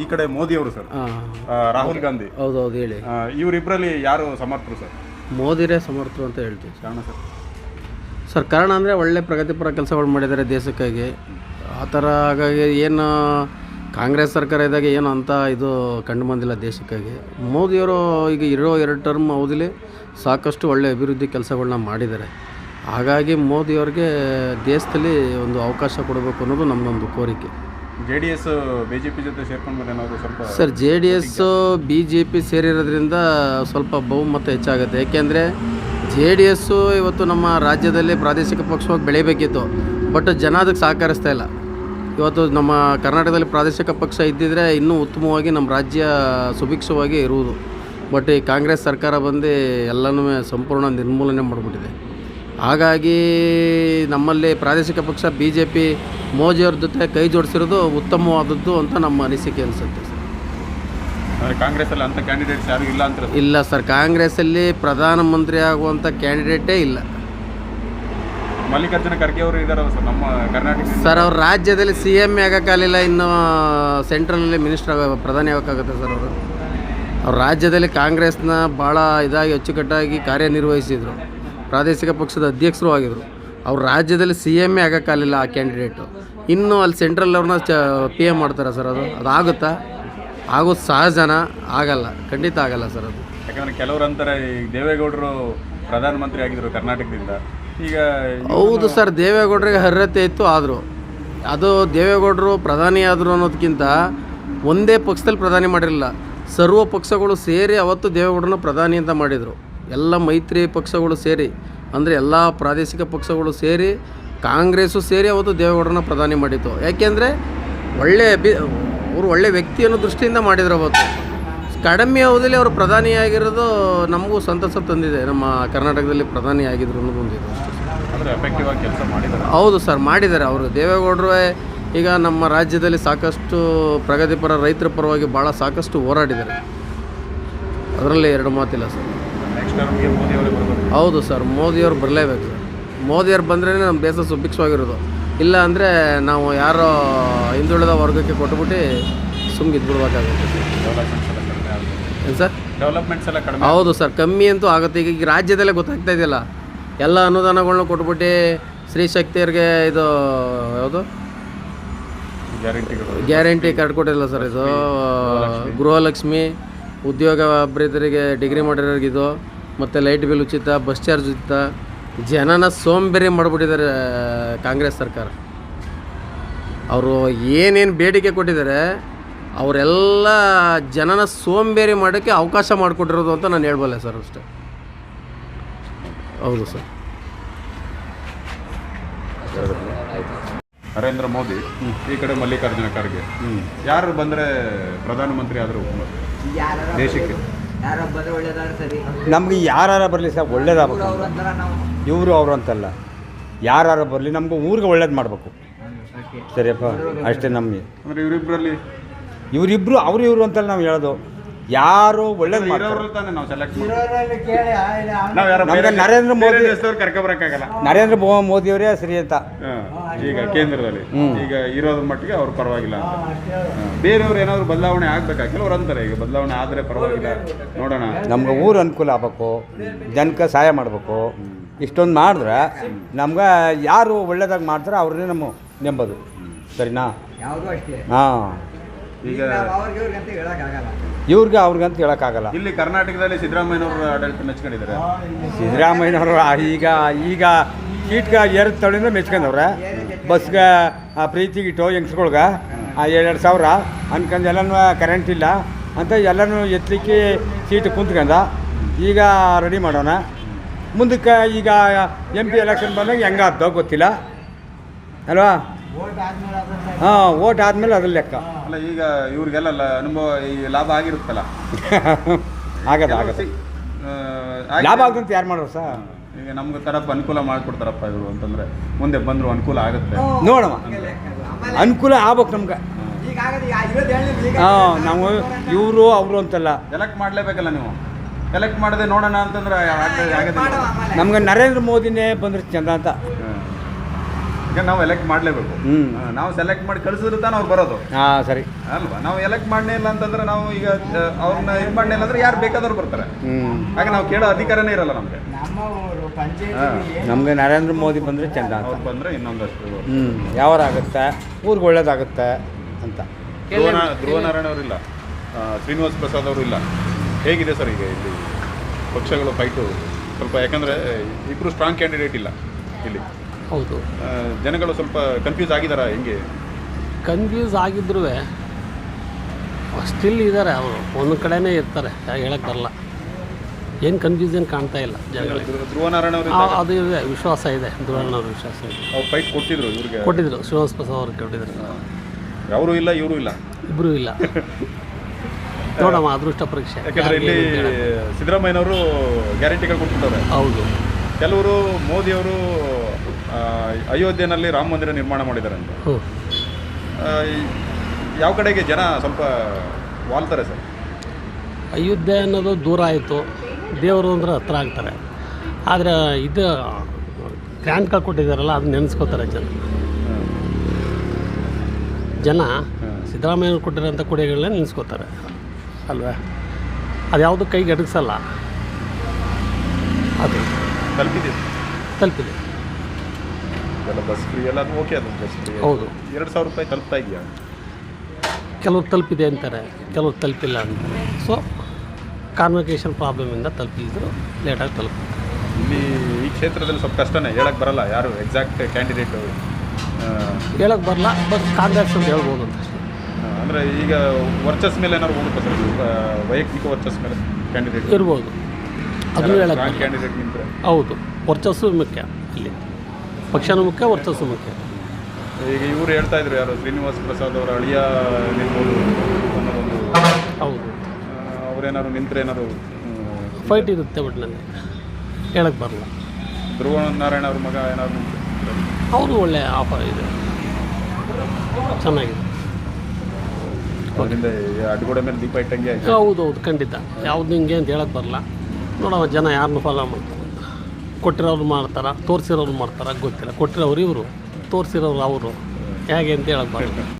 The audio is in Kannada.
ಈ ಕಡೆ ಮೋದಿ ಅವರು ಸರ್ ಹಾಂ ರಾಹುಲ್ ಗಾಂಧಿ. ಹೌದೌದು ಹೇಳಿ. ಆ, ಇವರಿಬ್ಬರಲ್ಲಿ ಯಾರು ಸಮರ್ಥರು ಸರ್? ಮೋದಿರೇ ಸಮರ್ಥರು ಅಂತ ಹೇಳ್ತೀವಿ ಕಾರಣ ಸರ್? ಸರ್ ಕಾರಣ ಅಂದರೆ ಒಳ್ಳೆ ಪ್ರಗತಿಪರ ಕೆಲಸಗಳು ಮಾಡಿದ್ದಾರೆ ದೇಶಕ್ಕಾಗಿ. ಆ ಥರ ಹಾಗಾಗಿ ಏನು ಕಾಂಗ್ರೆಸ್ ಸರ್ಕಾರ ಇದ್ದಾಗ ಏನು ಅಂತ ಇದು ಕಂಡು ಬಂದಿಲ್ಲ ದೇಶಕ್ಕಾಗಿ. ಮೋದಿಯವರು ಈಗ ಇರೋ ಎರಡು ಟರ್ಮ್ ಅವಧಿಲಿ ಸಾಕಷ್ಟು ಒಳ್ಳೆ ಅಭಿವೃದ್ಧಿ ಕೆಲಸಗಳನ್ನ ಮಾಡಿದ್ದಾರೆ. ಹಾಗಾಗಿ ಮೋದಿಯವ್ರಿಗೆ ದೇಶದಲ್ಲಿ ಒಂದು ಅವಕಾಶ ಕೊಡಬೇಕು ಅನ್ನೋದು ನಮ್ಮದೊಂದು ಕೋರಿಕೆ. J D S B J P ಜೊತೆ ಸೇರ್ಕೊಂಡು ಮೇಲೆ ಏನಾದ್ರು ಸ್ವಲ್ಪ sir J D S B J P ಸೇರಿರೋದ್ರಿಂದ ಸ್ವಲ್ಪ ಬಹುಮತ ಹೆಚ್ಚಾಗುತ್ತೆ. ಯಾಕೆಂದರೆ ಜೆ ಡಿ ಎಸ್ಸು ಇವತ್ತು ನಮ್ಮ ರಾಜ್ಯದಲ್ಲಿ ಪ್ರಾದೇಶಿಕ ಪಕ್ಷವಾಗಿ ಬೆಳೀಬೇಕಿತ್ತು. ಬಟ್ ಜನ ಅದಕ್ಕೆ ಸಹಕರಿಸ್ತಾ ಇಲ್ಲ. ಇವತ್ತು ನಮ್ಮ ಕರ್ನಾಟಕದಲ್ಲಿ ಪ್ರಾದೇಶಿಕ ಪಕ್ಷ ಇದ್ದಿದ್ರೆ ಇನ್ನೂ ಉತ್ತಮವಾಗಿ ನಮ್ಮ ರಾಜ್ಯ ಸುಭಿಕ್ಷವಾಗಿ ಇರುವುದು. ಬಟ್ ಈ ಕಾಂಗ್ರೆಸ್ ಸರ್ಕಾರ ಬಂದು ಎಲ್ಲನೂ ಸಂಪೂರ್ಣ ನಿರ್ಮೂಲನೆ ಮಾಡಿಬಿಟ್ಟಿದೆ. ಹಾಗಾಗಿ ನಮ್ಮಲ್ಲಿ ಪ್ರಾದೇಶಿಕ ಪಕ್ಷ ಬಿ ಜೆ ಪಿ ಮೋದಿಯವ್ರ ಜೊತೆ ಕೈ ಜೋಡಿಸಿರೋದು ಉತ್ತಮವಾದದ್ದು ಅಂತ ನಮ್ಮ ಅನಿಸಿಕೆ ಅನಿಸುತ್ತೆ ಸರ್. ಕಾಂಗ್ರೆಸ್ಸಲ್ಲಿ ಅಂಥ ಕ್ಯಾಂಡಿಡೇಟ್ಸ್ ಯಾರು ಇಲ್ಲ ಅಂತ ಇಲ್ಲ ಸರ್ ಕಾಂಗ್ರೆಸ್ಸಲ್ಲಿ ಪ್ರಧಾನಮಂತ್ರಿ ಆಗುವಂಥ ಕ್ಯಾಂಡಿಡೇಟೇ ಇಲ್ಲ. ಮಲ್ಲಿಕಾರ್ಜುನ ಖರ್ಗೆ ಅವರು ಸರ್ ನಮ್ಮ ಕರ್ನಾಟಕ ಸರ್ ಅವ್ರ ರಾಜ್ಯದಲ್ಲಿ ಸಿ ಎಂ ಆಗೋಕ್ಕಾಗಲಿಲ್ಲ ಇನ್ನು ಸೆಂಟ್ರಲಲ್ಲಿ ಮಿನಿಸ್ಟರ್ ಆಗ ಪ್ರಧಾನಿ ಆಗೋಕ್ಕಾಗುತ್ತೆ ಸರ್ ಅವರು. ಅವ್ರ ರಾಜ್ಯದಲ್ಲಿ ಕಾಂಗ್ರೆಸ್ನ ಭಾಳ ಇದಾಗಿ ಅಚ್ಚುಕಟ್ಟಾಗಿ ಕಾರ್ಯನಿರ್ವಹಿಸಿದರು. ಪ್ರಾದೇಶಿಕ ಪಕ್ಷದ ಅಧ್ಯಕ್ಷರು ಆಗಿದ್ದರು ಅವ್ರು ರಾಜ್ಯದಲ್ಲಿ ಸಿ ಎಂ ಎ ಆಗೋಕ್ಕಾಗಲಿಲ್ಲ ಆ ಕ್ಯಾಂಡಿಡೇಟು ಇನ್ನು ಅಲ್ಲಿ ಸೆಂಟ್ರಲ್ ಅವ್ರನ್ನ ಚ ಪಿ ಎಂ ಮಾಡ್ತಾರೆ ಸರ್ ಅದು? ಅದು ಆಗುತ್ತಾ? ಆಗೋದು ಸಹಜನ ಆಗಲ್ಲ. ಖಂಡಿತ ಆಗಲ್ಲ ಸರ್ ಅದು. ಯಾಕಂದರೆ ಕೆಲವರು ಅಂತಾರೆ ದೇವೇಗೌಡರು ಪ್ರಧಾನಮಂತ್ರಿ ಆಗಿದ್ರು ಕರ್ನಾಟಕದಿಂದ. ಈಗ ಹೌದು ಸರ್ ದೇವೇಗೌಡರಿಗೆ ಅರ್ಹತೆ ಇತ್ತು ಆದರೂ. ಅದು ದೇವೇಗೌಡರು ಪ್ರಧಾನಿ ಆದರು ಅನ್ನೋದಕ್ಕಿಂತ ಒಂದೇ ಪಕ್ಷದಲ್ಲಿ ಪ್ರಧಾನಿ ಮಾಡಿರಲಿಲ್ಲ. ಸರ್ವ ಪಕ್ಷಗಳು ಸೇರಿ ಅವತ್ತು ದೇವೇಗೌಡರನ್ನ ಪ್ರಧಾನಿ ಅಂತ ಮಾಡಿದರು. ಎಲ್ಲ ಮೈತ್ರಿ ಪಕ್ಷಗಳು ಸೇರಿ ಅಂದರೆ ಎಲ್ಲ ಪ್ರಾದೇಶಿಕ ಪಕ್ಷಗಳು ಸೇರಿ ಕಾಂಗ್ರೆಸ್ಸು ಸೇರಿ ಅವತ್ತು ದೇವೇಗೌಡರನ್ನ ಪ್ರಧಾನಿ ಮಾಡಿತ್ತು. ಯಾಕೆಂದರೆ ಒಳ್ಳೆ ಬಿ ಅವರು ಒಳ್ಳೆ ವ್ಯಕ್ತಿ ಅನ್ನೋ ದೃಷ್ಟಿಯಿಂದ ಮಾಡಿದ್ರು ಅವತ್ತು. ಕಡಿಮೆ ಅವಧಿಯಲ್ಲಿ ಅವರು ಪ್ರಧಾನಿಯಾಗಿರೋದು ನಮಗೂ ಸಂತಸ ತಂದಿದೆ. ನಮ್ಮ ಕರ್ನಾಟಕದಲ್ಲಿ ಪ್ರಧಾನಿ ಆಗಿದ್ರು ಅನ್ನೋದು ಒಂದಿದೆ ಅಷ್ಟೇ ಅಂದ್ರೆ ಎಫೆಕ್ಟಿವ್ ಆಗಿ ಕೆಲಸ ಮಾಡಿದ್ದಾರೆ. ಹೌದು ಸರ್ ಮಾಡಿದ್ದಾರೆ ಅವರು. ದೇವೇಗೌಡರು ಈಗ ನಮ್ಮ ರಾಜ್ಯದಲ್ಲಿ ಸಾಕಷ್ಟು ಪ್ರಗತಿಪರ ರೈತರ ಪರವಾಗಿ ಭಾಳ ಸಾಕಷ್ಟು ಹೋರಾಡಿದ್ದಾರೆ. ಅದರಲ್ಲಿ ಎರಡು ಮಾತಿಲ್ಲ ಸರ್. ಹೌದು ಸರ್ ಮೋದಿಯವ್ರು ಬರಲೇಬೇಕು. ಸರ್ ಮೋದಿಯವ್ರು ಬಂದ್ರೇ ನಮ್ಮ ದೇಶ ಸುಭಿಕ್ಷವಾಗಿರೋದು ಇಲ್ಲ ಅಂದರೆ ನಾವು ಯಾರೋ ಹಿಂದುಳಿದ ವರ್ಗಕ್ಕೆ ಕೊಟ್ಬಿಟ್ಟು ಸುಮ್ಗೆ ಇದ್ಬಿಡ್ಬೇಕಾಗುತ್ತೆ ಡೆವಲಪ್ಮೆಂಟ್ಸ್ ಎಲ್ಲ ಕಡಿಮೆ ಆಗುತ್ತೆ. ಏನು ಸರ್? ಡೆವಲಪ್ಮೆಂಟ್ಸ್ ಎಲ್ಲ ಕಡಿಮೆ ಹೌದು ಸರ್ ಕಮ್ಮಿ ಅಂತೂ ಆಗುತ್ತೆ. ಈಗ ಈಗ ರಾಜ್ಯದಲ್ಲೇ ಗೊತ್ತಾಗ್ತಾ ಇದೆಯಲ್ಲ ಎಲ್ಲ ಅನುದಾನಗಳನ್ನ ಕೊಟ್ಬಿಟ್ಟು ಸ್ತ್ರೀ ಶಕ್ತಿಯರಿಗೆ ಇದು ಯಾವುದು? ಗ್ಯಾರಂಟಿಗಳು. ಗ್ಯಾರಂಟಿ ಕಾರ್ಡ್ ಕೊಟ್ಟಿಲ್ಲ ಸರ್ ಇದು. ಗೃಹಲಕ್ಷ್ಮಿ ಉದ್ಯೋಗ ಅಭ್ಯರ್ಥಿಗೆ ಡಿಗ್ರಿ ಮಾಡಿರೋರಿಗೆ ಇದು. ಮತ್ತು ಲೈಟ್ ಬಿಲ್ ಉಚಿತ ಬಸ್ ಚಾರ್ಜ್ ಉಚಿತ ಜನನ ಸೋಂಬೇರಿ ಮಾಡಿಬಿಟ್ಟಿದ್ದಾರೆ ಕಾಂಗ್ರೆಸ್ ಸರ್ಕಾರ. ಅವರು ಏನೇನು ಬೇಡಿಕೆ ಕೊಟ್ಟಿದ್ದಾರೆ ಅವರೆಲ್ಲ ಜನನ ಸೋಂಬೇರಿ ಮಾಡೋಕ್ಕೆ ಅವಕಾಶ ಮಾಡಿಕೊಟ್ಟಿರೋದು ಅಂತ ನಾನು ಹೇಳ್ಬಲ್ಲೆ ಸರ್ ಅಷ್ಟೇ. ಹೌದು ಸರ್. ನರೇಂದ್ರ ಮೋದಿ ಈ ಕಡೆ ಮಲ್ಲಿಕಾರ್ಜುನ ಖರ್ಗೆ. ಯಾರು ಬಂದರೆ ಪ್ರಧಾನಮಂತ್ರಿ ಆದರೂ ದೇಶಕ್ಕೆ? ನಮ್ಗೆ ಯಾರು ಬರಲಿ ಸರ್ ಒಳ್ಳೇದಾಗಬೇಕು. ಇವರು ಅವರು ಅಂತಲ್ಲ. ಯಾರು ಬರಲಿ ನಮ್ಗೆ ಊರಿಗೆ ಒಳ್ಳೇದು ಮಾಡಬೇಕು. ಸರಿಯಪ್ಪ ಅಷ್ಟೇ ನಮಗೆ. ಇವರಿಬ್ರು ಅವರು ಇವರು ಅಂತಲ್ಲ ನಾವು ಹೇಳೋದು. ಯಾರು ಒಳ್ಳೇದು ನಮ್ಗೆ ನರೇಂದ್ರ ಮೋದಿ- ಕರ್ಕೊ ಕರ್ಕೊಬರಕ್ಕಾಗಲ್ಲ ನರೇಂದ್ರ ಮೋದಿ ಅವರೇ ಸರಿ ಅಂತ. ಹಾ, ಈಗ ಕೇಂದ್ರದಲ್ಲಿ. ಈಗ ಇರೋದ್ರ ಮಟ್ಟಿಗೆ ಅವ್ರು ಪರವಾಗಿಲ್ಲ. ಬೇರೆಯವ್ರು ಏನಾದ್ರು ಬದಲಾವಣೆ ಆಗ್ಬೇಕಾ ಕೆಲವ್ರು ಅಂತಾರೆ ಈಗ ಬದಲಾವಣೆ ಆದ್ರೆ ಪರವಾಗಿಲ್ಲ. ನೋಡೋಣ. ನಮ್ಗೆ ಊರು ಅನುಕೂಲ ಆಗ್ಬೇಕು ಜನಕ್ಕೆ ಸಹಾಯ ಮಾಡಬೇಕು. ಇಷ್ಟೊಂದು ಮಾಡಿದ್ರೆ ನಮ್ಗೆ ಯಾರು ಒಳ್ಳೇದಾಗಿ ಮಾಡ್ತಾರೆ ಅವ್ರನ್ನೇ ನಮ್ಮ ನೆಂಬೋದು. ಸರಿನಾ? ಹಾಂ. ಈಗ ಇವ್ರಿಗೆ ಅಂತ ಹೇಳಕ್ಕಾಗಲ್ಲ ಇವ್ರಿಗೆ ಅವ್ರಿಗಂತ ಹೇಳೋಕ್ಕಾಗಲ್ಲ ಇಲ್ಲಿ ಕರ್ನಾಟಕದಲ್ಲಿ ಸಿದ್ದರಾಮಯ್ಯನವರು ಆಡಳಿತ ಮೆಚ್ಕೊಂಡಿದ್ದಾರೆ. ಸಿದ್ದರಾಮಯ್ಯನವರು ಈಗ ಈಗ ಕೀಟ್ಗ ಎರಡು ತಳಿಂದ ಮೆಚ್ಕೊಂಡವ್ರೆ. ಬಸ್ಗೆ ಆ ಪ್ರೀತಿ ಗಿಟ್ಟು ಹೆಂಗ್ಸ್ಗಳ್ಗೆ ಆ ಎರಡೆರಡು ಸಾವಿರ. ಅನ್ಕಂಡು ಎಲ್ಲನೂ ಕರೆಂಟ್ ಇಲ್ಲ. ಅಂತ ಎಲ್ಲನೂ ಎತ್ತಲಿಕ್ಕೆ ಸೀಟ್ ಕುಂತ್ಕೊಂಡ ಈಗ ರೆಡಿ ಮಾಡೋಣ. ಮುಂದಕ್ಕೆ ಈಗ ಎಂ ಪಿ ಎಲೆಕ್ಷನ್ ಬಂದಾಗ ಹೆಂಗಾಗ್ತೋ ಗೊತ್ತಿಲ್ಲ. ಅಲ್ವಾ? ಹಾಂ ಓಟ್ ಆದಮೇಲೆ ಅದ್ರ ಲೆಕ್ಕ. ಅಲ್ಲ ಈಗ ಇವ್ರಿಗೆಲ್ಲ ಲ- ಅನುಭವ ಈ ಲಾಭ ಆಗಿರುತ್ತಲ್ಲ. ಆಗದ ಆಗದ. ಸಿ- ಆ, ಆಗಿ- ಲಾಭ ಆಗಂತ ಯಾರು ಮಾಡೋರು ಸಾ ಈಗ ನಮ್ಗೆ ತರಪ್ಪ ಅನುಕೂಲ ಮಾಡ್ಕೊಡ್ತಾರಪ್ಪ ಇವರು ಅಂತಂದ್ರೆ ಮುಂದೆ ಬಂದ್ರು ಅನುಕೂಲ ಆಗುತ್ತೆ. ನೋಡಮ್ಮ. ಅನುಕೂಲ ಆಗ್ಬೇಕು ನಮ್ಗೆ. ಈಗ ಆಗದು ಈಗ ಇರೋದು ಹೇಳಿ ಈಗ ಹಾಂ ನಾವು ಇವರು ಅವರು ಅಂತಲ್ಲ. ಎಲೆಕ್ಟ್ ಮಾಡ್ಲೇಬೇಕಲ್ಲ ನೀವು? ಎಲೆಕ್ಟ್ ಮಾಡದೆ ನೋಡೋಣ ಅಂತಂದ್ರೆ ಆಗದೆ- ಆಗದೆ ನಮ್ಗೆ ನರೇಂದ್ರ ಮೋದಿನೇ ಬಂದ್ರೆ ಚಂದ ಅಂತ. ಈಗ ನಾವು ಎಲೆಕ್ಟ್ ಮಾಡಲೇಬೇಕು. ಹ್ಞೂ ನಾವು ಸೆಲೆಕ್ಟ್ ಮಾಡಿ ಕಳಿಸಿದ್ರೆ ತಾನೇ ಅವ್ರು ಬರೋದು. ಹಾಂ ಸರಿ. ಅಲ್ವಾ? ನಾವು ಎಲೆಕ್ಟ್ ಮಾಡನೇ ಇಲ್ಲ ಅಂತಂದ್ರೆ ನಾವು ಈಗ ಅವ್ರನ್ನ ಇದು ಮಾಡನೇ ಇಲ್ಲ ಅಂದ್ರೆ ಯಾರು ಬೇಕಾದವ್ರು ಬರ್ತಾರೆ. ಹಾಗೆ ನಾವು ಕೇಳೋ ಅಧಿಕಾರನೇ ಇರಲ್ಲ ನಮಗೆ. ನಮ್ಮ ಊರು ಹಾ. ನಮಗೆ ನರೇಂದ್ರ ಮೋದಿ ಬಂದರೆ ಚಂದ ಅವ್ರು ಬಂದ್ರೆ ಇನ್ನೊಂದಷ್ಟು. ಯಾವಾರ ಆಗುತ್ತೆ? ಊರಿಗೆ ಒಳ್ಳೇದಾಗುತ್ತೆ ಅಂತ. ಧ್ರುವ ಅವರು ಧ್ರುವ ನಾರಾಯಣ ಅವರಿಲ್ಲ ಶ್ರೀನಿವಾಸ್ ಪ್ರಸಾದ್ ಅವರು ಇಲ್ಲ. ಹೇಗಿದೆ ಸರ್ ಈಗ ಇಲ್ಲಿ ಪಕ್ಷಗಳು ಫೈಟು ಸ್ವಲ್ಪ ಯಾಕಂದ್ರೆ ಇಬ್ರು ಸ್ಟ್ರಾಂಗ್ ಕ್ಯಾಂಡಿಡೇಟ್ ಇಲ್ಲ ಇಲ್ಲಿ. ಹೌದು. ಜನಗಳು ಸ್ವಲ್ಪ ಕನ್ಫ್ಯೂಸ್ ಆಗಿದಾರ ಹೆಂಗೆ? ಕನ್ಫ್ಯೂಸ್ ಆಗಿದ್ರು ಸ್ಟಿಲ್ ಇದ್ದಾರೆ ಅವರು. ಒಂದು ಕಡೆನೇ ಇರ್ತಾರೆ. ಹೇಳಕ್ಕೆ ಬರಲ್ಲ. ಏನು ಕನ್ಫ್ಯೂಷನ್ ಕಾಣ್ತಾ ಇಲ್ಲ ಜನಗಳಿಗೆ. ಅದು ಇದೆ. ವಿಶ್ವಾಸ ಇದೆ. ಧ್ರುವನಾರಾಯಣ ವಿಶ್ವಾಸ ಇದೆ. ಅವ್ರು ಫೈಟ್ ಕೊಟ್ಟಿದ್ರು ಇವ್ರಿಗೆ. ಕೊಟ್ಟಿದ್ರು. ಶ್ರೀನಿವಾಸ ಪ್ರಸಾದ್ ಅವ್ರಿಗೆ ಕೊಟ್ಟಿದ್ರು. ಅವರು ಇಲ್ಲ ಇವರು ಇಲ್ಲ. ಇಬ್ಬರೂ ಇಲ್ಲ. ನೋಡಮ್ಮ ಅದೃಷ್ಟ ಪರೀಕ್ಷೆ. ಯಾಕಂದ್ರೆ ಇಲ್ಲಿ ಸಿದ್ದರಾಮಯ್ಯನವರು ಗ್ಯಾರಂಟಿಗಳು ಕೊಟ್ಟಿದ್ದಾರೆ ಹೌದು. ಕೆಲವರು ಮೋದಿಯವರು ಆ, ಅಯೋಧ್ಯೆನಲ್ಲಿ ರಾಮ ಮಂದಿರ ನಿರ್ಮಾಣ ಮಾಡಿದ್ದಾರೆ ಅಂತ ಹ್ಞೂ. ಆ, ಯಾವ ಕಡೆಗೆ ಜನ ಸ್ವಲ್ಪ ವಾಲ್ತಾರೆ ಸರ್? ಅಯೋಧ್ಯೆ ಅನ್ನೋದು ದೂರ ಆಯಿತು. ದೇವರು ಅಂದ್ರೆ ಹತ್ರ ಆಗ್ತಾರೆ. ಆದರೆ ಇದು ಗ್ರ್ಯಾಂಟ್ಗಳು ಕೊಟ್ಟಿದ್ದಾರಲ್ಲ ಅದನ್ನ ನೆನೆಸ್ಕೋತಾರೆ ಜನ. ಜನ ಸಿದ್ದರಾಮಯ್ಯ ಕೊಟ್ಟಿರೋಂಥ ಕೊಡುಗೆಗಳನ್ನ ನೆನೆಸ್ಕೋತಾರೆ. ಅಲ್ವಾ? ಅದು ಯಾವುದು ಕೈಗೆ ಅಡಗಿಸಲ್ಲ ಅದು. ತಲುಪಿದೆ ತಲುಪಿದೆ. ಎಲ್ಲ ಬಸ್ ಫ್ರೀ ಎಲ್ಲ ಅದು ಓಕೆ ಅದು ಬಸ್ ಫ್ರೀ ಹೌದು. ಎರಡು ಸಾವಿರ ರೂಪಾಯಿ ತಲುಪ್ತಾ ಇದೆಯಾ? ಕೆಲವ್ರು ತಲುಪಿದೆ ಅಂತಾರೆ ಕೆಲವ್ರು ತಲುಪಿಲ್ಲ ಅಂತ. ಸೊ ಕಾನ್ವಕೇಶನ್ ಪ್ರಾಬ್ಲಮಿಂದ ತಲುಪಿದ್ರು ಲೇಟಾಗಿ ತಲುಪ ಇಲ್ಲಿ ಈ ಕ್ಷೇತ್ರದಲ್ಲಿ ಸ್ವಲ್ಪ ಕಷ್ಟನೇ ಹೇಳಕ್ಕೆ ಬರಲ್ಲ ಯಾರು ಎಕ್ಸಾಕ್ಟ್ ಕ್ಯಾಂಡಿಡೇಟ್ ಹೇಳಕ್ಕೆ ಬರಲ್ಲ ಬಸ್ ಕಾಂಗ್ರೆಸ್ ಅಂತ ಹೇಳ್ಬೋದು ಅಂತ ಅಂದರೆ ಈಗ ವರ್ಚಸ್ ಮೇಲೆ ಏನಾದ್ರು ಹೋಗುತ್ತೆ ಸರ್ ವೈಯಕ್ತಿಕ ವರ್ಚಸ್ ಮೇಲೆ ಕ್ಯಾಂಡಿಡೇಟ್ ಇರ್ಬೋದು. ಅದನ್ನು ಹೇಳಕ್ಕೆ. ಕ್ಯಾಂಡಿಡೇಟ್ ನಿಂತರೆ. ಹೌದು ವರ್ಚಸ್ಸು ಮುಖ್ಯ ಇಲ್ಲಿ ಪಕ್ಷನೂ ಮುಖ್ಯ ವರ್ಚಸ್ಸು ಮುಖ್ಯ. ಈಗ ಇವರು ಹೇಳ್ತಾ ಇದ್ರು ಯಾರು? ಶ್ರೀನಿವಾಸ್ ಪ್ರಸಾದ್ ಅವರ ಅಳಿಯ ನಿಲ್ಬೋದು ಅನ್ನೋದೊಂದು ಹೌದು. ಅವರೇನಾದ್ರು ನಿಂತರೆ ಏನಾದ್ರು ಫೈಟ್ ಇರುತ್ತೆ ಒಟ್ಟಿನಲ್ಲಿ ಹೇಳಕ್ಕೆ ಬರಲ್ಲ. ಧ್ರುವ ನಾರಾಯಣ ಅವ್ರ ಮಗ ಏನಾದ್ರು ಅವರು ಒಳ್ಳೆ ಆಫರ್ ಇದೆ. ಚೆನ್ನಾಗಿದೆ. ಅದರಿಂದ ಅಡ್ಗೋಡೆ ಮೇಲೆ ದೀಪ ಇಟ್ಟಂಗೆ ಹೌದು ಹೌದು ಖಂಡಿತ. ಯಾವ್ದು ಹಿಂಗೆ ಅಂತ ಹೇಳಕ್ಕೆ ಬರಲ್ಲ. ನೋಡವ ಜನ ಯಾರನ್ನು ಫಾಲೋ ಮಾಡ್ತಾರೆ. ಕೊಟ್ಟಿರೋರು ಮಾಡ್ತಾರ ತೋರಿಸಿರೋರು ಮಾಡ್ತಾರ ಗೊತ್ತಿಲ್ಲ. ಕೊಟ್ಟಿರೋರು ಇವರು ತೋರಿಸಿರೋರು ಅವರು. ಹೇಗೆ ಅಂತ ಹೇಳಕ್ಕೆ ಬರಲ್ಲ